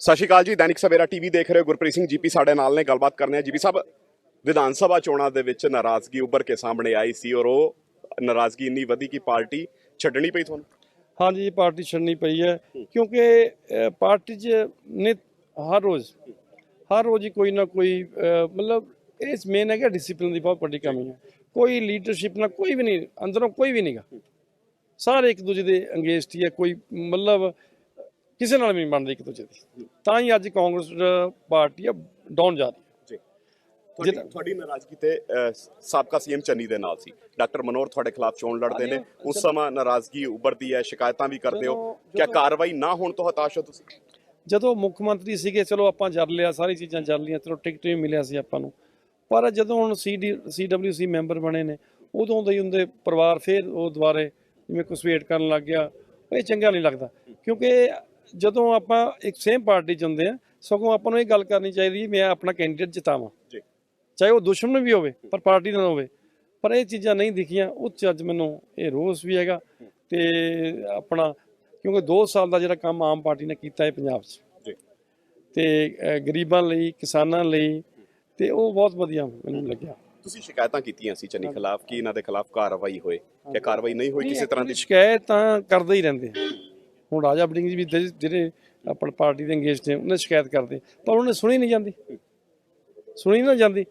ਸਤਿ ਸ਼੍ਰੀ ਅਕਾਲ ਜੀ, ਦੈਨਿਕ ਸਵੇਰਾ ਟੀਵੀ ਦੇਖ ਰਹੇ ਹੋ ਗੁਰਪ੍ਰੀਤ ਸਿੰਘ, ਜੀਪੀ ਸਾਡੇ ਨਾਲ ਨੇ, ਗੱਲਬਾਤ ਕਰਨੇ ਆ। ਜੀਪੀ ਸਾਹਿਬ, ਵਿਧਾਨ ਸਭਾ ਚੋਣਾਂ ਦੇ ਵਿੱਚ ਨਾਰਾਜ਼ਗੀ ਉੱਭਰ ਕੇ ਸਾਹਮਣੇ ਆਈ ਸੀ ਔਰ ਉਹ ਨਾਰਾਜ਼ਗੀ ਇੰਨੀ ਵਧੀ ਕਿ ਪਾਰਟੀ ਛੱਡਣੀ ਪਈ ਤੁਹਾਨੂੰ? ਹਾਂਜੀ, ਪਾਰਟੀ ਛੱਡਣੀ ਪਈ ਹੈ। ਕਿਉਂਕਿ ਪਾਰਟੀ 'ਚ ਨੇ ਹਰ ਰੋਜ਼ ਹਰ ਰੋਜ਼ ਹੀ ਕੋਈ ਨਾ ਕੋਈ ਮਤਲਬ ਇਸ ਮੇਨ ਹੈਗਾ ਡਿਸਪਲਿਨ ਦੀ ਬਹੁਤ ਵੱਡੀ ਕਮੀ ਹੈ। ਕੋਈ ਲੀਡਰਸ਼ਿਪ ਨਾਲ ਕੋਈ ਵੀ ਨਹੀਂ, ਅੰਦਰੋਂ ਕੋਈ ਵੀ ਨਹੀਂਗਾ ਸਾਰੇ ਇੱਕ ਦੂਜੇ ਦੇ ਅੰਗੇਜਡ ਹੀ ਹੈ। ਕੋਈ ਮਤਲਬ ਕਿਸੇ ਨਾਲ ਵੀ ਬਣਦੀ ਇੱਕ ਦੂਜੇ ਦੀ। ਤਾਂ ਹੀ ਅੱਜ ਕਾਂਗਰਸ ਪਾਰਟੀ ਆ ਡਾਊਨ ਜਾ ਰਹੀ ਹੈ। ਜੀ। ਤੁਹਾਡੀ ਤੁਹਾਡੀ ਨਾਰਾਜ਼ਗੀ ਤੇ ਸਾਬਕਾ ਸੀਐਮ ਚੰਨੀ ਦੇ ਨਾਲ ਸੀ। ਡਾਕਟਰ ਮਨੋਹਰ ਤੁਹਾਡੇ ਖਿਲਾਫ ਚੋਣ ਲੜਦੇ ਨੇ। ਉਸ ਸਮਾਂ ਨਾਰਾਜ਼ਗੀ ਉੱਭਰਦੀ ਹੈ ਸ਼ਿਕਾਇਤਾਂ ਵੀ ਕਰਦੇ ਹੋ। ਕਿਆ ਕਾਰਵਾਈ ਨਾ ਹੋਣ ਤੋਂ ਹਤਾਸ਼ ਹੋ ਤੁਸੀਂ? ਜਦੋਂ ਮੁੱਖ ਮੰਤਰੀ ਸੀਗੇ ਚਲੋ ਆਪਾਂ ਜਰ ਲਿਆ ਸਾਰੀ ਚੀਜ਼ਾਂ ਜਰ ਲੀਆਂ ਚਲੋ ਟਿਕਟ ਵੀ ਮਿਲਿਆ ਸੀ ਆਪਾਂ ਨੂੰ। ਪਰ ਜਦੋਂ ਹੁਣ ਸੀਡੀ ਸੀਡਬਲਯੂਸੀ ਮੈਂਬਰ ਬਣੇ ਨੇ ਉਦੋਂ ਦੇ ਹੀ ਉਹਦੇ ਪਰਿਵਾਰ ਫੇਰ ਉਹ ਦੁਬਾਰੇ ਜਿਵੇਂ ਕੁਸਵੇਟ ਕਰਨ ਲੱਗ ਗਿਆ। ਇਹ ਚੰਗਾ ਨਹੀਂ ਲੱਗਦਾ। ਕਿਉਂਕਿ ਜਦੋਂ ਆਪਾਂ ਇੱਕ ਸੇਮ ਪਾਰਟੀ ਚ ਹੁੰਦੇ ਆ ਸਗੋਂ ਆਪਾਂ ਨੂੰ ਇਹ ਗੱਲ ਕਰਨੀ ਚਾਹੀਦੀ ਮੈਂ ਆਪਣਾ ਕੈਂਡੀਡੇਟ ਜਿਤਾਵਾਂ। ਜੀ। ਚਾਹੇ ਉਹ ਦੁਸ਼ਮਣ ਵੀ ਹੋਵੇ ਪਰ ਪਾਰਟੀ ਦਾ ਨਾ ਹੋਵੇ। ਪਰ ਇਹ ਚੀਜ਼ਾਂ ਨਹੀਂ ਦਿਖੀਆਂ ਉਹ 'ਚ ਅੱਜ ਮੈਨੂੰ ਇਹ ਰੋਸ ਵੀ ਹੈਗਾ ਤੇ ਆਪਣਾ ਕਿਉਂਕਿ 2 ਸਾਲ ਦਾ ਜਿਹੜਾ ਕੰਮ ਆਮ ਪਾਰਟੀ ਨੇ ਕੀਤਾ ਹੈ ਪੰਜਾਬ 'ਚ। ਜੀ। ਤੇ ਗਰੀਬਾਂ ਲਈ ਕਿਸਾਨਾਂ ਲਈ ਤੇ ਉਹ ਬਹੁਤ ਵਧੀਆ ਮੈਨੂੰ ਲੱਗਿਆ। ਤੁਸੀਂ ਸ਼ਿਕਾਇਤਾਂ ਕੀਤੀਆਂ ਸੀ ਚੰਨੀ ਖਿਲਾਫ ਕਿ ਇਹਨਾਂ ਦੇ ਖਿਲਾਫ ਕਾਰਵਾਈ ਹੋਏ ਕਿ ਕਾਰਵਾਈ ਨਹੀਂ ਹੋਈ ਕਿਸੇ ਤਰ੍ਹਾਂ ਦੀ? ਸ਼ਿਕਾਇਤ ਤਾਂ ਕਰਦੇ ਹੀ ਰਹਿੰਦੇ ਆ। ਹੁਣ ਰਾਜਾ ਬੜਿੰਗ ਜੀ ਵੀ ਜਿਹੜੇ- ਜਿਹੜੇ ਆਪਣੀ ਪਾਰਟੀ ਦੇ ਅੰਗੇਜ ਨੇ ਉਹਨੇ ਸ਼ਿਕਾਇਤ ਕਰਦੇ। ਪਰ ਉਹਨੇ ਸੁਣੀ ਨਹੀਂ ਜਾਂਦੀ। ਸੁਣੀ ਨਾ ਜਾਂਦੀ।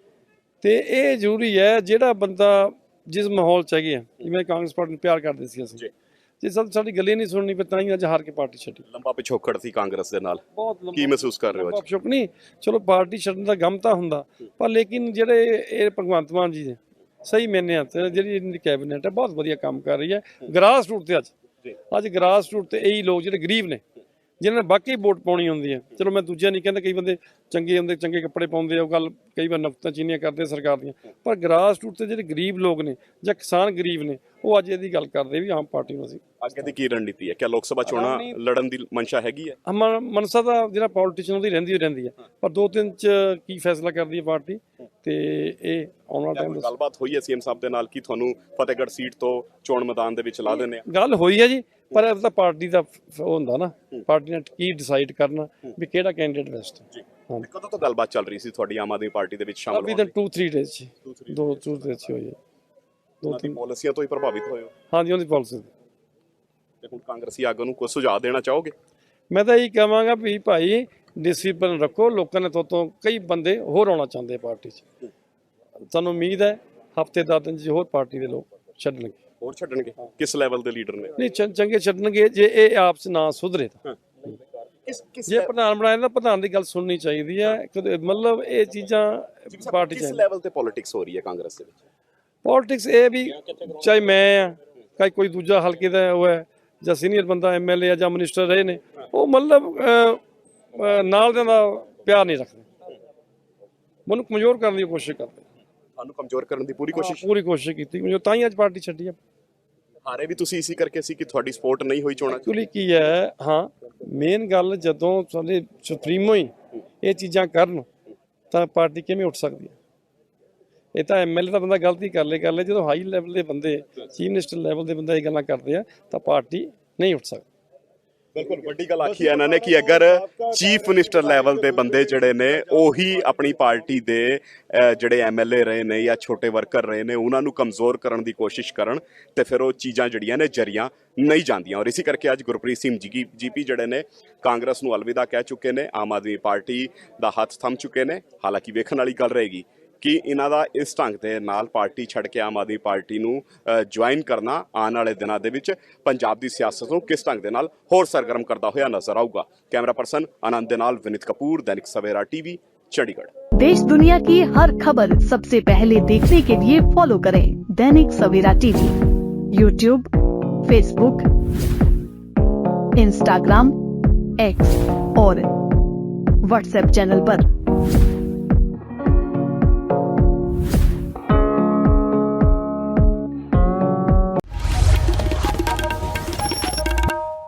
ਤੇ ਇਹ ਜ਼ਰੂਰੀ ਹੈ ਜਿਹੜਾ ਬੰਦਾ ਜਿਸ ਮਾਹੌਲ ਚ ਹੈਗੇ ਆ ਜਿਵੇਂ ਕਾਂਗਰਸ ਪਾਰਟੀ ਨੂੰ ਪਿਆਰ ਕਰਦੇ ਸੀ ਅਸੀਂ। ਜੀ। ਜੇ ਸਾ- ਸਾਡੀ ਗੱਲੇ ਨਹੀਂ ਸੁਣਨੀ ਫਿਰ ਤਾਂ ਹੀ ਅੱਜ ਹਾਰ ਕੇ ਪਾਰਟੀ ਛੱਡੀ। ਲੰਬਾ ਪਿਛੋਕੜ ਸੀ ਕਾਂਗਰਸ ਦੇ ਨਾਲ। ਬਹੁਤ ਕੀ ਮਹਿਸੂਸ ਕਰ ਰਹੇ ਹੋ ਅੱਜ? ਆਪਸ਼ੁਕ ਨਹੀਂ। ਚਲੋ ਪਾਰਟੀ ਛੱਡਣ ਦਾ ਗਮ ਤਾਂ ਹੁੰਦਾ। ਪਰ ਲੇਕਿਨ ਜਿਹੜੇ ਇਹ ਭਗਵੰਤ ਮਾਨ ਜੀ ਨੇ ਸਹੀ ਮੈਨੇ ਤੇ ਜਿਹੜੀ ਇਹਨਾਂ ਦੀ ਕੈਬਨਿਟ ਹੈ ਬਹੁਤ ਵਧੀਆ ਕੰਮ ਕਰ ਰਹੀ ਹੈ। ਗ੍ਰਾਸ ਰੂਟ ਤੇ ਅੱਜ। ਅੱਜ ਗਰਾਸ ਰੂਟ ਤੇ ਇਹੀ ਲੋਕ ਜਿਹੜੇ ਗਰੀਬ ਨੇ, ਜਿਨ੍ਹਾਂ ਨੇ ਬਾਕੀ ਵੋਟ ਪਾਉਣੀ ਹੁੰਦੀ ਹੈ। ਚਲੋ ਮੈਂ ਦੂਜਿਆਂ ਨਹੀਂ ਕਹਿੰਦਾ, ਕਈ ਬੰਦੇ ਚੰਗੇ ਹੁੰਦੇ ਚੰਗੇ ਕੱਪੜੇ ਪਾਉਂਦੇ ਆ ਉਹ ਗੱਲ ਕਈ ਵਾਰ ਨਫਤਾਂ ਚੀਨੀਆਂ ਕਰਦੇ ਸਰਕਾਰ ਦੀਆਂ। ਪਰ ਗ੍ਰਾਸ ਰੂਟ ਤੇ ਜਿਹੜੇ ਗਰੀਬ ਲੋਕ ਨੇ ਜਾਂ ਕਿਸਾਨ ਗਰੀਬ ਨੇ ਉਹ ਅੱਜ ਇਹਦੀ ਗੱਲ ਕਰਦੇ ਵੀ ਆਮ ਪਾਰਟੀ ਨੂੰ ਅਸੀਂ ਅੱਗੇ ਦੀ ਕੀ ਰਣਨੀਤੀ ਹੈ? ਕਿਆ ਲੋਕ ਸਭਾ ਚੋਣਾਂ ਲੜਨ ਦੀ ਮਨਸ਼ਾ ਹੈਗੀ ਹੈ? ਮਨਸਾ ਦਾ ਜਿਹੜਾ ਪੋਲੀਟੀਸ਼ੀਅਨ ਉਹਦੀ ਰਹਿੰਦੀ ਹੀ ਰਹਿੰਦੀ ਹੈ ਪਰ ਦੋ ਤਿੰਨ ਚ ਕੀ ਫੈਸਲਾ ਕਰਦੀ ਹੈ ਪਾਰਟੀ ਤੇ ਇਹ ਆਉਣ ਵਾਲਾ ਟਾਈਮ ਗੱਲਬਾਤ ਹੋਈ ਹੈ ਸੀਐਮ ਸਾਹਿਬ ਦੇ ਨਾਲ ਕਿ ਤੁਹਾਨੂੰ ਫਤਿਹਗੜ੍ਹ ਸੀਟ ਤੋਂ ਚੋਣ ਮੈਦਾਨ ਦੇ ਵਿੱਚ ਲਾ ਦਿੰਦੇ ਆ? ਗੱਲ ਹੋਈ ਹੈ ਜੀ ਪਰ ਇਹ ਤਾਂ ਪਾਰਟੀ ਦਾ ਹੁੰਦਾ ਨਾ ਪਾਰਟੀ ਨੇ ਕੀ ਡਿਸਾਈਡ ਕਰਨਾ ਵੀ ਕਿਹੜਾ ਕੈਂਡੀਡੇਟ ਬੈਸਟ ਹੈ। ਜੀ। ਹਾਂ। ਤੇ ਕਦੋਂ ਤੋਂ ਗੱਲਬਾਤ ਚੱਲ ਰਹੀ ਸੀ ਤੁਹਾਡੀ ਆਮ ਆਦਮੀ ਪਾਰਟੀ ਦੇ ਵਿੱਚ ਸ਼ਾਮਲ ਅਭੀ ਹੋਣ ਤਾਂ ਦੀ 2 3 ਡੇਜ਼ ਚ Two, three ਦੋ two days ਚ ਹੋਈ ਹੈ। ਦੋ ਉਹਨਾਂ ਦੀ ਤਿੰਨ ਪਾਲਿਸੀਆਂ ਤੋਂ ਹੀ ਪ੍ਰਭਾਵਿਤ ਹੋਏ ਹੋ? ਹਾਂਜੀ ਉਹਦੀ ਪਾਲਿਸੀ ਤੇ। ਹੁਣ ਕਾਂਗਰਸੀ ਆਗੂ ਨੂੰ ਕੋਈ ਸੁਝਾਅ ਦੇਣਾ ਚਾਹੋਗੇ? ਮੈਂ ਤਾਂ ਇਹੀ ਕਹਾਂਗਾ ਵੀ ਭਾਈ ਡਿਸਪਲਿਨ ਰੱਖੋ। ਲੋਕਾਂ ਨੇ ਤੋਂ ਕਈ ਬੰਦੇ ਹੋਰ ਆਉਣਾ ਚਾਹੁੰਦੇ ਆ ਪਾਰਟੀ 'ਚ। ਤੁਹਾਨੂੰ ਉਮੀਦ ਹੈ ਹਫ਼ਤੇ ਦਸ ਦਿਨ 'ਚ ਹੋਰ ਪਾਰਟੀ ਦੇ ਲੋਕ ਛੱਡਣਗੇ। ਹੋਰ ਛੱਡਣਗੇ? ਕਿਸ ਲੈਵਲ ਦੇ ਲੀਡਰ ਨੇ? ਨਹੀਂ ਚੰ- ਚੰਗੇ ਛੱਡਣਗੇ ਜੇ ਇਹ ਆਪਸ ਨਾ ਸੁਧਰੇ ਤਾਂ। ਕਿਸ ਕਿਸ ਜੇ ਪ੍ਰਧਾਨ ਬਣਾਇਆ ਤਾਂ ਪ੍ਰਧਾਨ ਦੀ ਗੱਲ ਸੁਣਨੀ ਚਾਹੀਦੀ ਹੈ। ਕਦੇ- ਮਤਲਬ ਇਹ ਚੀਜ਼ਾਂ ਪਾਰਟੀ ਕਿਸ ਲੈਵਲ ਤੇ ਪੋਲਿਟਿਕਸ ਹੋ ਰਹੀ ਹੈ ਕਾਂਗਰਸ ਦੇ ਵਿੱਚ? ਪੋਲਿਟਿਕਸ ਇਹ ਵੀ ਚਾਹੇ ਮੈਂ ਆ ਚਾਹੇ ਕੋਈ ਦੂਜਾ ਹਲਕੇ ਦਾ ਉਹ ਹੈ ਜਾਂ ਸੀਨੀਅਰ ਬੰਦਾ ਐਮਐਲਏ ਜਾਂ ਮਿਨਿਸਟਰ ਰਹੇ ਨੇ ਉਹ ਮਤਲਬ ਨਾਲ ਦੇ ਦਾ ਪਿਆਰ ਨਹੀਂ ਰੱਖਦੇ। ਮੈਨੂੰ ਕਮਜ਼ੋਰ ਕਰਨ ਦੀ ਕੋਸ਼ਿਸ਼ ਕਰਦੇ। ਤੁਹਾਨੂੰ ਕਮਜ਼ੋਰ ਕਰਨ ਦੀ ਪੂਰੀ ਕੋਸ਼ਿਸ਼? ਪੂਰੀ ਕੋਸ਼ਿਸ਼ ਕੀਤੀ। ਕਮਜ਼ੋਰ ਤਾਂ ਹੀ ਅੱਜ ਪਾਰਟੀ ਛੱਡੀ ਆ। ਹਾਰੇ ਵੀ ਤੁਸੀਂ ਇਸੇ ਕਰਕੇ ਸੀ ਕਿ ਤੁਹਾਡੀ ਸਪੋਰਟ ਨਹੀਂ ਹੋਈ ਚੋਣਾਂ 'ਚ? ਐਕਚੁਅਲੀ ਕੀ ਹੈ, ਹਾਂ ਮੇਨ ਗੱਲ ਜਦੋਂ ਸਾਡੇ ਸੁਪਰੀਮੋ ਹੀ ਇਹ ਚੀਜ਼ਾਂ ਕਰਨ, ਤਾਂ ਪਾਰਟੀ ਕਿਵੇਂ ਉੱਠ ਸਕਦੀ ਹੈ? ਇਹ ਤਾਂ ਐਮਐਲਏ ਦਾ ਬੰਦਾ ਗਲਤੀ ਕਰ ਲੇ ਕਰ ਲੇ, ਜਦੋਂ ਹਾਈ ਲੈਵਲ ਦੇ ਬੰਦੇ ਚੀਫ ਮਿਨਿਸਟਰ ਲੈਵਲ ਦੇ ਬੰਦੇ ਇਹ ਗੱਲਾਂ ਕਰਦੇ ਆ, ਤਾਂ ਪਾਰਟੀ ਨਹੀਂ ਉੱਠ ਸਕਦੀ। ਬਿਲਕੁਲ ਵੱਡੀ ਗੱਲ ਆਖੀ ਹੈ ਇਹਨਾਂ ਨੇ ਕਿ ਅਗਰ ਚੀਫ ਮਿਨਿਸਟਰ ਲੈਵਲ ਦੇ ਬੰਦੇ ਜਿਹੜੇ ਨੇ ਉਹੀ ਆਪਣੀ ਪਾਰਟੀ ਦੇ ਜਿਹੜੇ ਐਮਐਲਏ ਰਹੇ ਨੇ ਜਾਂ ਛੋਟੇ ਵਰਕਰ ਰਹੇ ਨੇ ਉਹਨਾਂ ਨੂੰ ਕਮਜ਼ੋਰ ਕਰਨ ਦੀ ਕੋਸ਼ਿਸ਼ ਕਰਨ ਤੇ ਫਿਰ ਉਹ ਚੀਜ਼ਾਂ ਜਿਹੜੀਆਂ ਨੇ ਜਰੀਆਂ ਨਹੀਂ ਜਾਂਦੀਆਂ। ਔਰ ਇਸੇ ਕਰਕੇ ਅੱਜ ਗੁਰਪ੍ਰੀਤ ਸਿੰਘ ਜੀ ਜੀਪੀ ਜਿਹੜੇ ਨੇ ਕਾਂਗਰਸ ਨੂੰ ਅਲਵਿਦਾ ਕਹਿ ਚੁੱਕੇ ਨੇ ਆਮ ਆਦਮੀ ਪਾਰਟੀ ਦਾ ਹੱਥ ਥੰਮ ਚੁੱਕੇ ਨੇ। ਹਾਲਾਂਕਿ ਵੇਖਣ ਵਾਲੀ ਗੱਲ ਰਹੇਗੀ। ਕਿ ਇਹਨਾਂ ਦਾ ਇਸ ਢੰਗ ਦੇ ਨਾਲ ਪਾਰਟੀ ਛੱਡ ਕੇ ਆਮ ਆਦਮੀ ਪਾਰਟੀ ਨੂੰ ਜੁਆਇਨ ਕਰਨਾ ਆਉਣ ਵਾਲੇ ਦਿਨਾਂ ਦੇ ਵਿੱਚ ਪੰਜਾਬ ਦੀ ਸਿਆਸਤ ਨੂੰ ਕਿਸ ਢੰਗ ਦੇ ਨਾਲ ਹੋਰ ਸਰਗਰਮ ਕਰਦਾ ਹੋਇਆ ਨਜ਼ਰ ਆਊਗਾ ਕੈਮਰਾ ਪਰਸਨ ਆਨੰਦ ਦੇ ਨਾਲ ਵਿਨਿਤ ਕਪੂਰ ਦੈਨਿਕ ਸਵੇਰਾ ਟੀਵੀ ਚੰਡੀਗੜ੍ਹ देश दुनिया की हर खबर सबसे पहले देखने के लिए फॉलो करें Dainik Savera TV YouTube Facebook Instagram X और व्हाट्सएप चैनल पर।